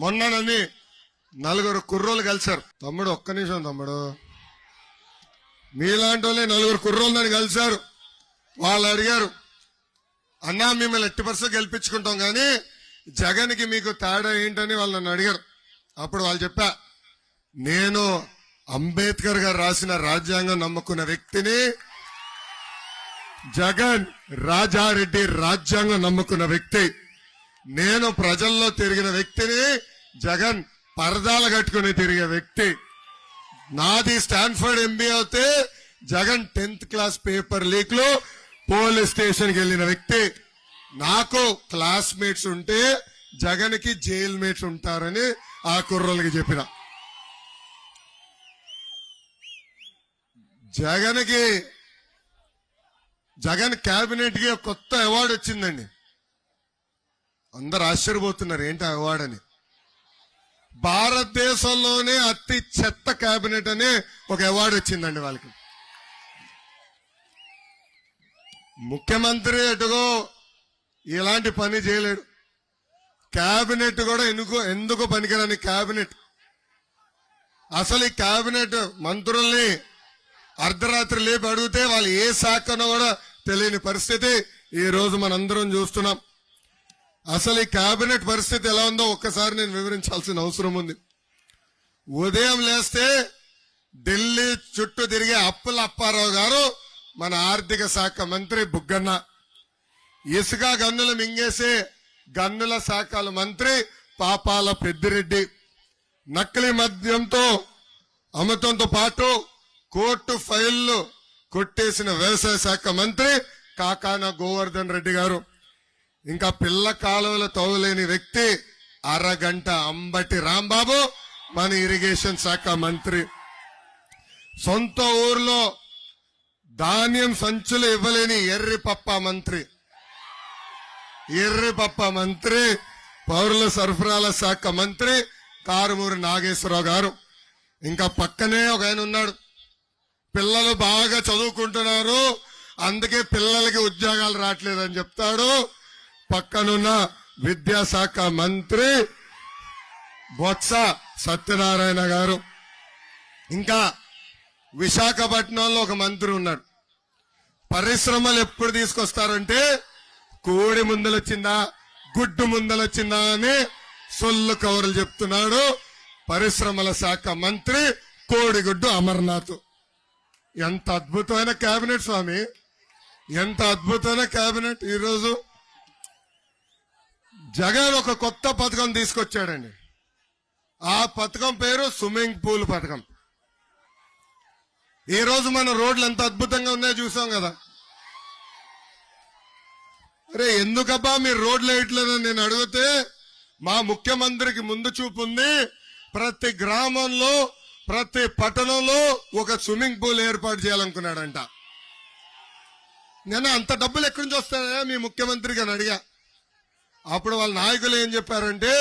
మొన్ననని నలుగురు కుర్రోలు కలిశారు. తమ్ముడు ఒక్క నిమిషం తమ్ముడు. మీలాంటి వాళ్ళే నలుగురు కుర్రోలు నన్ను కలిశారు. వాళ్ళు అడిగారు అన్నా మిమ్మల్ని ఎట్టి పర్సెంట్ గెలిపించుకుంటాం కానీ జగన్కి మీకు తేడా ఏంటని వాళ్ళు నన్ను అడిగారు. అప్పుడు వాళ్ళు చెప్పా నేను అంబేద్కర్ గారు రాసిన రాజ్యాంగం నమ్ముకున్న వ్యక్తిని జగన్ రాజారెడ్డి రాజ్యాంగం నమ్ముకున్న వ్యక్తి. నేను ప్రజల్లో తిరిగిన వ్యక్తిని జగన్ పరదాలు కట్టుకుని తిరిగే వ్యక్తి. నాది స్టాన్ఫర్డ్ ఎంబీ అయితే జగన్ టెన్త్ క్లాస్ పేపర్ లీక్లో పోలీస్ స్టేషన్కి వెళ్ళిన వ్యక్తి. నాకు క్లాస్మేట్స్ ఉంటే జగన్కి జైల్ మేట్స్ ఉంటారని ఆ కుర్రలకి చెప్పిన. జగన్కి జగన్ కేబినెట్కి కొత్త అవార్డు వచ్చిందండి. అందరు ఆశ్చర్యపోతున్నారు ఏంటి ఆ అవార్డు అని భారతదేశంలోనే అతి చెత్త కేబినెట్ అనే ఒక అవార్డు వచ్చిందండి వాళ్ళకి. ముఖ్యమంత్రి ఎటుగో ఇలాంటి పని చేయలేడు. కేబినెట్ కూడా ఎందుకు ఎందుకు పనికిరాని కేబినెట్ అసలు ఈ కేబినెట్ మంత్రుల్ని అర్ధరాత్రి లేపి అడిగితే వాళ్ళు ఏ శాఖనో కూడా తెలియని పరిస్థితి. ఈ రోజు మనందరం చూస్తున్నాం. అసలు ఈ కేబినెట్ పరిస్థితి ఎలా ఉందో ఒక్కసారి నేను వివరించాల్సిన అవసరం ఉంది. ఉదయం లేస్తే ఢిల్లీ చుట్టూ తిరిగే అప్పుల అప్పారావు గారు మన ఆర్థిక శాఖ మంత్రి బుగ్గన్న. ఇసుక గన్నులు మింగేసే గన్నుల శాఖల మంత్రి పాపాల పెద్దిరెడ్డి. నకిలీ మద్యంతో అమృతంతో పాటు కోర్టు ఫైళ్ళు కొట్టేసిన వ్యవసాయ శాఖ మంత్రి కాకాన గోవర్ధన్ రెడ్డి గారు. ఇంకా పిల్ల కాలువలు తవ్వలేని వ్యక్తి అరగంట అంబటి రాంబాబు మన ఇరిగేషన్ శాఖ మంత్రి. సొంత ఊర్లో ధాన్యం సంచులు ఇవ్వలేని ఎర్రి పప్ప మంత్రి. ఎర్రి పప్ప మంత్రి పౌరుల సరఫరాల శాఖ మంత్రి కారుమూరి నాగేశ్వరరావు గారు. ఇంకా పక్కనే ఒక ఆయన ఉన్నాడు. పిల్లలు బాగా చదువుకుంటున్నారు అందుకే పిల్లలకి ఉద్యోగాలు రావట్లేదని చెప్తాడు. పక్కనున్న విద్యాశాఖ మంత్రి బొత్స సత్యనారాయణ గారు. ఇంకా విశాఖపట్నంలో ఒక మంత్రి ఉన్నాడు. పరిశ్రమలు ఎప్పుడు తీసుకొస్తారంటే కోడి ముందలొచ్చిందా గుడ్డు ముందలొచ్చిందా అని సొల్లు కవర్లు చెప్తున్నాడు పరిశ్రమల శాఖ మంత్రి కోడిగుడ్డు అమర్నాథ్. ఎంత అద్భుతమైన కేబినెట్ స్వామి ఎంత అద్భుతమైన కేబినెట్ ఈరోజు. జగన్ ఒక కొత్త పథకం తీసుకొచ్చాడండి. ఆ పథకం పేరు స్విమ్మింగ్ పూల్ పథకం. ఈ రోజు మన రోడ్లు ఎంత అద్భుతంగా ఉన్నాయో చూసాం కదా. అరే ఎందుకబ్బా మీరు రోడ్లు వేయట్లేదని నేను అడిగితే మా ముఖ్యమంత్రికి ముందు చూపు ఉంది. ప్రతి గ్రామంలో ప్రతి పట్టణంలో ఒక స్విమ్మింగ్ పూల్ ఏర్పాటు చేయాలనుకున్నాడంట. నేను అంత డబ్బులు ఎక్కడి నుంచి వస్తాయా మీ ముఖ్యమంత్రికి అని అడిగా. అప్పుడు వాళ్ళ నాయకులు ఏం చెప్పారంటే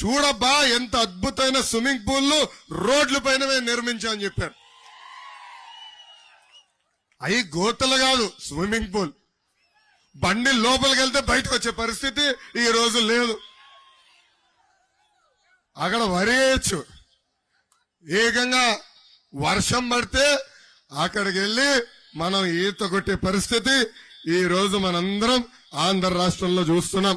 చూడబ్బా ఎంత అద్భుతమైన స్విమ్మింగ్ పూల్ రోడ్ల పైన మేము నిర్మించామని చెప్పారు. అవి గోతలు కాదు స్విమ్మింగ్ పూల్. బండి లోపలికి వెళ్తే బయటకు వచ్చే పరిస్థితి ఈ రోజు లేదు. అక్కడ వరేయచ్చు ఏకంగా వర్షం పడితే అక్కడికి వెళ్ళి మనం ఈత కొట్టే పరిస్థితి ఈ రోజు మనందరం ఆంధ్ర రాష్ట్రంలో చూస్తున్నాం.